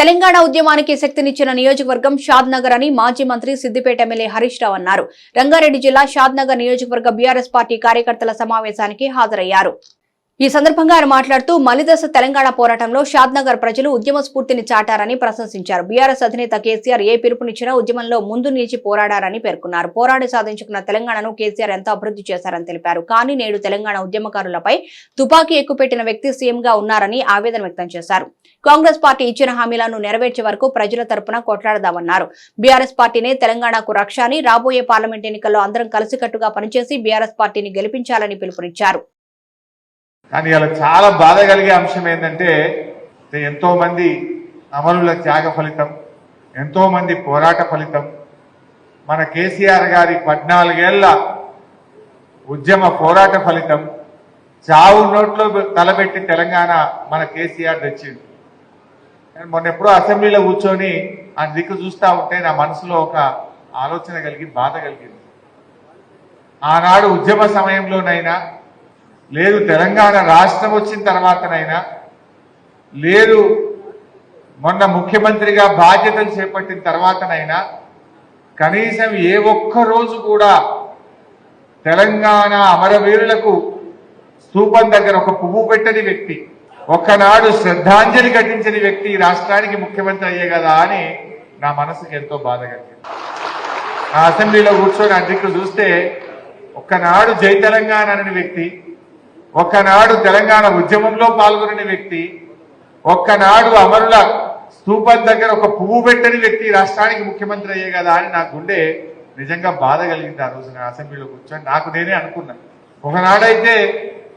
తెలంగాణ ఉద్యమానికి శక్తినిచ్చిన నియోజకవర్గం షాద్ నగర్ అని మాజీ మంత్రి సిద్దిపేట ఎమ్మెల్యే హరీష్ రావు అన్నారు. రంగారెడ్డి జిల్లా షాద్ నగర్ నియోజకవర్గ బీఆర్ఎస్ పార్టీ కార్యకర్తల సమావేశానికి హాజరయ్యారు. ఈ సందర్భంగా ఆయన మాట్లాడుతూ మలిదశ తెలంగాణ పోరాటంలో షాద్ నగర్ ప్రజలు ఉద్యమ స్ఫూర్తిని చాటారని ప్రశంసించారు. బీఆర్ఎస్ అధినేత కేసీఆర్ ఏ పిలుపునిచ్చినా ఉద్యమంలో ముందు నిలిచి పోరాడారని పేర్కొన్నారు. పోరాడి సాధించుకున్న తెలంగాణను కేసీఆర్ ఎంతో అభివృద్ధి చేశారని తెలిపారు. కానీ నేడు తెలంగాణ ఉద్యమకారులపై తుపాకీ ఎక్కుపెట్టిన వ్యక్తి సీఎంగా ఉన్నారని ఆవేదన వ్యక్తం చేశారు. కాంగ్రెస్ పార్టీ ఇచ్చిన హామీలను నెరవేర్చే వరకు ప్రజల తరపున కొట్లాడదామన్నారు. బీఆర్ఎస్ పార్టీనే తెలంగాణకు రక్ష అని రాబోయే పార్లమెంట్ ఎన్నికల్లో అందరం కలిసికట్టుగా పనిచేసి బీఆర్ఎస్ పార్టీని గెలిపించాలని పిలుపునిచ్చారు. కానీ ఇలా చాలా బాధ కలిగే అంశం ఏంటంటే ఎంతోమంది అమరుల త్యాగ ఫలితం ఎంతోమంది పోరాట ఫలితం. మన కేసీఆర్ గారి పద్నాలుగేళ్ళ ఉద్యమ పోరాట ఫలితం చావు నోట్లో తలబెట్టి తెలంగాణ మన కేసీఆర్ తెచ్చింది. నేను మొన్న ఎప్పుడో అసెంబ్లీలో కూర్చొని ఆ దిక్కు చూస్తా ఉంటే నా మనసులో ఒక ఆలోచన కలిగి బాధ కలిగింది. ఆనాడు ఉద్యమ సమయంలోనైనా లేదు తెలంగాణ రాష్ట్రం వచ్చిన తర్వాతనైనా లేదు మొన్న ముఖ్యమంత్రిగా బాధ్యతలు చేపట్టిన తర్వాతనైనా కనీసం ఏ ఒక్క రోజు కూడా తెలంగాణ అమరవీరులకు స్థూపం దగ్గర ఒక పువ్వు పెట్టని వ్యక్తి ఒక్కనాడు శ్రద్ధాంజలి ఘటించని వ్యక్తి ఈ రాష్ట్రానికి ముఖ్యమంత్రి అయ్యే కదా అని నా మనసుకు ఎంతో బాధ కలిగింది. అసెంబ్లీలో కూర్చొని అధ్యక్షుడు చూస్తే ఒక్కనాడు జై తెలంగాణ అనే వ్యక్తి ఒక్కనాడు తెలంగాణ ఉద్యమంలో పాల్గొనని వ్యక్తి ఒక్కనాడు అమరుల స్థూపం దగ్గర ఒక పువ్వు పెట్టని వ్యక్తి రాష్ట్రానికి ముఖ్యమంత్రి అయ్యే కదా అని నా గుండె నిజంగా బాధ కలిగింది ఆ రోజు నేను అసెంబ్లీలో కూర్చొని. నాకు నేనే అనుకున్నా. ఒకనాడైతే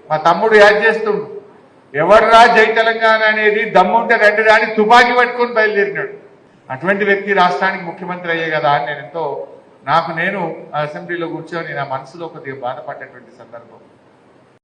మా తమ్ముడు యాడ్ చేస్తుండు. ఎవడ్రా జై తెలంగాణ అనేది దమ్ముంటే రెండు రాని తుపాకీ పట్టుకొని బయలుదేరినాడు. అటువంటి వ్యక్తి రాష్ట్రానికి ముఖ్యమంత్రి అయ్యే కదా అని నేను ఎంతో నాకు నేను ఆ అసెంబ్లీలో కూర్చొని నా మనసులో కొద్దిగా బాధపడ్డటువంటి సందర్భం.